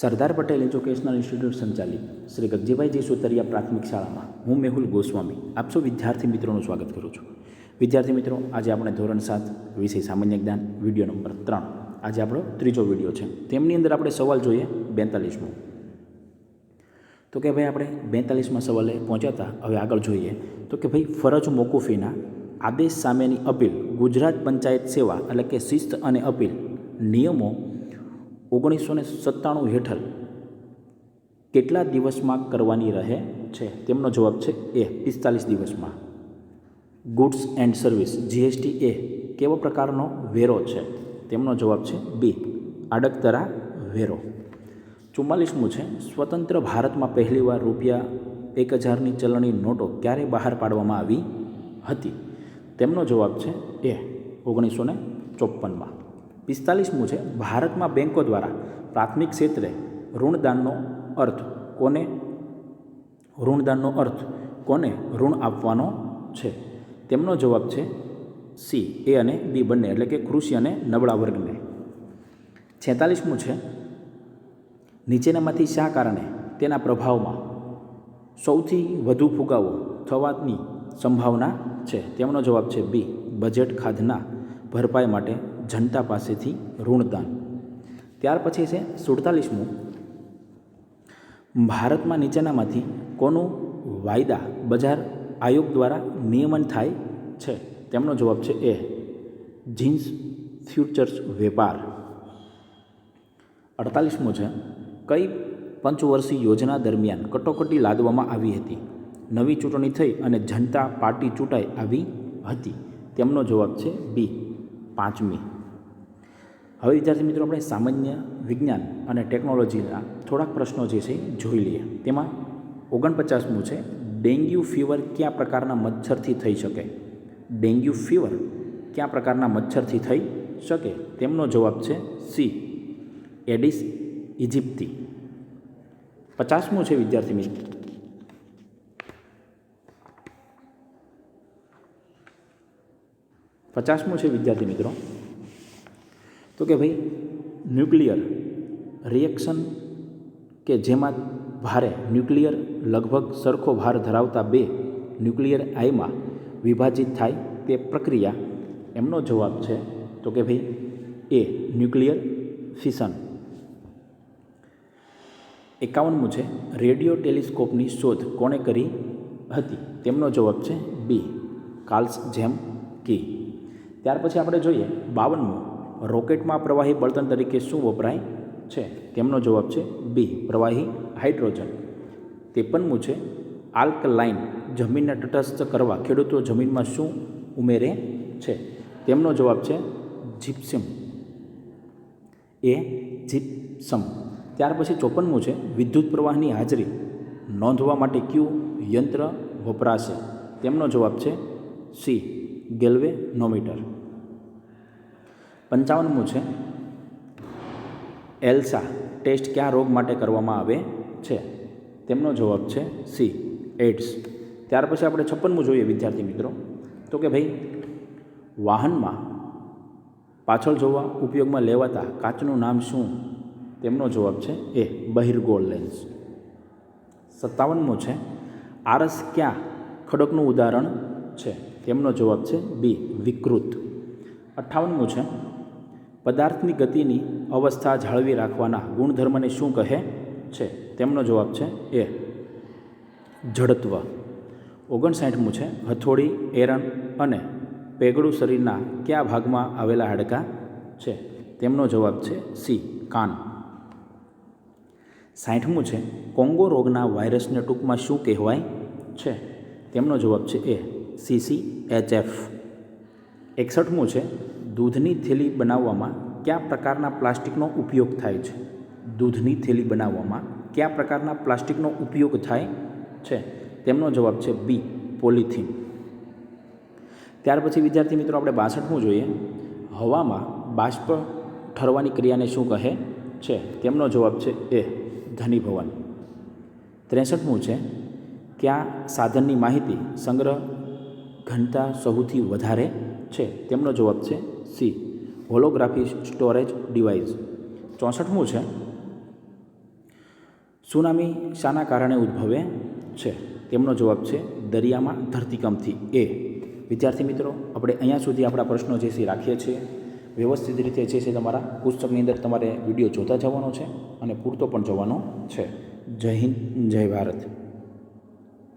Sardar Patel educational institute સંચાલિત શ્રી ગગજીભાઈજી સુતરિયા પ્રાથમિક શાળામાં. હું મેહુલ ગોસ્વામી. આપ વિદ્યાર્થી મિત્રોનું સ્વાગત કરું છું. વિદ્યાર્થી મિત્રો, આજે આપણે ધોરણ સાત વિષય સામાન્ય જ્ઞાન, વીડિયો નંબર ત્રણ. આજે આપણો ત્રીજો વીડિયો છે. તેમની અંદર આપણે સવાલ જોઈએ બેતાલીસમો. તો કે ભાઈ આપણે બેતાલીસમાં સવાલે પહોંચ્યા હવે આગળ જોઈએ. તો કે ભાઈ, ફરજ મોકૂફીના આદેશ સામેની અપીલ ગુજરાત પંચાયત સેવા એટલે કે શિસ્ત અને અપીલ નિયમો ઓગણીસો ને સત્તાણું હેઠળ કેટલા દિવસમાં કરવાની રહે છે? તેમનો જવાબ છે એ, પિસ્તાલીસ દિવસમાં. ગુડ્સ એન્ડ સર્વિસ જીએસટી એ કેવા પ્રકારનો વેરો છે? તેમનો જવાબ છે બી આડકતરા વેરો. ચુમ્માલીસમું છે, સ્વતંત્ર ભારતમાં પહેલીવાર રૂપિયા એક હજારની ચલણી નોટો ક્યારે બહાર પાડવામાં આવી હતી? તેમનો જવાબ છે એ ઓગણીસો ને ચોપનમાં પિસ્તાલીસમું છે ભારતમાં બેન્કો દ્વારા પ્રાથમિક ક્ષેત્રે ઋણદાનનો અર્થ કોને? ઋણદાનનો અર્થ કોને ઋણ આપવાનો છે? તેમનો જવાબ છે સી, એ અને બી બંને, એટલે કે કૃષિ અને નબળા વર્ગને. છેતાલીસમું છે નીચેનામાંથી શા કારણે તેના પ્રભાવમાં સૌથી વધુ ફુગાવો થવાની સંભાવના છે? તેમનો જવાબ છે બી, બજેટ ખાધના ભરપાઈ માટે જનતા પાસેથી ઋણદાન. ત્યાર પછી છે સુડતાલીસમું. ભારતમાં નીચેનામાંથી કોનો વાયદા બજાર આયોગ દ્વારા નિયમન થાય છે? તેમનો જવાબ છે એ. જીન્સ ફ્યુચર્સ વેપાર. અડતાલીસમું છે, કઈ પંચવર્ષીય યોજના દરમિયાન કટોકટી લાદવામાં આવી હતી? નવી ચૂંટણી થઈ અને જનતા પાર્ટી ચૂંટાઈ આવી હતી. તેમનો જવાબ છે બી, પાંચમી. હવે વિદ્યાર્થી મિત્રો, આપણે સામાન્ય વિજ્ઞાન અને ટેકનોલોજીના થોડાક પ્રશ્નો જે છે જોઈ લઈએ. તેમાં ઓગણપચાસમું છે, ડેન્ગ્યુ ફીવર કયા પ્રકારના મચ્છરથી થઈ શકે? ડેન્ગ્યુ ફીવર કયા પ્રકારના મચ્છરથી થઈ શકે? તેમનો જવાબ છે સી, એડિસ ઇજિપ્તી પચાસમું છે વિદ્યાર્થી મિત્રો. પચાસમું છે વિદ્યાર્થી મિત્રો. તો કે ભાઈ ન્યુક્લિયર રિએક્શન કે જેમાં ભારે ન્યુક્લિયર લગભગ સરખો ભાર ધરાવતા બે ન્યુક્લિયર આયમાં વિભાજિત થાય તે પ્રક્રિયા, એમનો જવાબ છે તો કે ભાઈ એ ન્યુક્લિયર ફિશન એકાવનમું છે રેડિયો ટેલિસ્કોપની શોધ કોણે કરી હતી? તેમનો જવાબ છે બી કાર્લ્સ જેમ કી. ત્યાર પછી આપણે જોઈએ, બાવનમું રોકેટમાં પ્રવાહી બળતણ તરીકે શું વપરાય છે? તેમનો જવાબ છે બી, પ્રવાહી હાઇડ્રોજન. ત્રેપનમું છે આલ્કલાઇન. જમીનને તટસ્થ કરવા ખેડૂતો જમીનમાં શું ઉમેરે છે? તેમનો જવાબ છે જીપ્સમ. એ જીપ્સમ. ત્યાર પછી ચોપનમું છે વિદ્યુત પ્રવાહની હાજરી. નોંધવા માટે કયું યંત્ર વપરાશે? તેમનો જવાબ છે સી, ગેલ્વેનોમીટર. પંચાવનમું છે. એલ્સા ટેસ્ટ કયા રોગ માટે કરવામાં આવે છે? તેમનો જવાબ છે સી એડ્સ ત્યાર પછી આપણે છપ્પનમું જોઈએ, વિદ્યાર્થી મિત્રો. તો કે ભાઈ, વાહનમાં પાછળ જોવા ઉપયોગમાં લેવાતા કાચનું નામ શું? તેમનો જવાબ છે એ, બહિર્ગોળ લેન્સ. સત્તાવનમું છે, આરસ ક્યાં ખડકનું ઉદાહરણ છે? તેમનો જવાબ છે બી, વિકૃત. અઠ્ઠાવનમું છે પદાર્થની ગતિની અવસ્થા જાળવી રાખવાના ગુણધર્મને શું કહે છે? તેમનો જવાબ છે એ. જડત્વ. ઓગણસાઠમું છે, હથોડી, એરણ અને પેગડું શરીરના કયા ભાગમાં આવેલા હાડકા છે? તેમનો જવાબ છે સી, કાન. સાઠમું છે, કોંગો રોગના વાયરસને ટૂંકમાં શું કહેવાય છે? તેમનો જવાબ છે એ સીસી એચ, એફ. એકસઠમું છે દૂધની થેલી બનાવવામાં કયા પ્રકારના પ્લાસ્ટિકનો ઉપયોગ થાય છે? દૂધની થેલી બનાવવામાં કયા પ્રકારના પ્લાસ્ટિકનો ઉપયોગ થાય છે? તેમનો જવાબ છે બી, પોલિથીન. ત્યાર પછી વિદ્યાર્થી મિત્રો, આપણે બાસઠમું જોઈએ. હવામાં બાષ્પ ઠરવાની ક્રિયાને શું કહે છે? તેમનો જવાબ છે એ ધનીભવન ત્રેસઠમું છે, કયા સાધનની માહિતી સંગ્રહ ઘનતા સૌથી વધારે છે? તેમનો જવાબ છે સી. Holography storage device. ચોસઠમું છે, સુનામી શાના કારણે ઉદ્ભવે છે? તેમનો જવાબ છે, દરિયામાં ધરતીકંપથી એ. વિદ્યાર્થી મિત્રો, આપણે અહીંયા સુધી આપણા પ્રશ્નો જે છે રાખીએ છીએ. વ્યવસ્થિત રીતે જે છે તમારા પુસ્તકની અંદર તમારે વીડિયો જોતા જવાનો છે અને પૂરતો પણ જવાનો છે. જય હિન્દ, જય ભારત.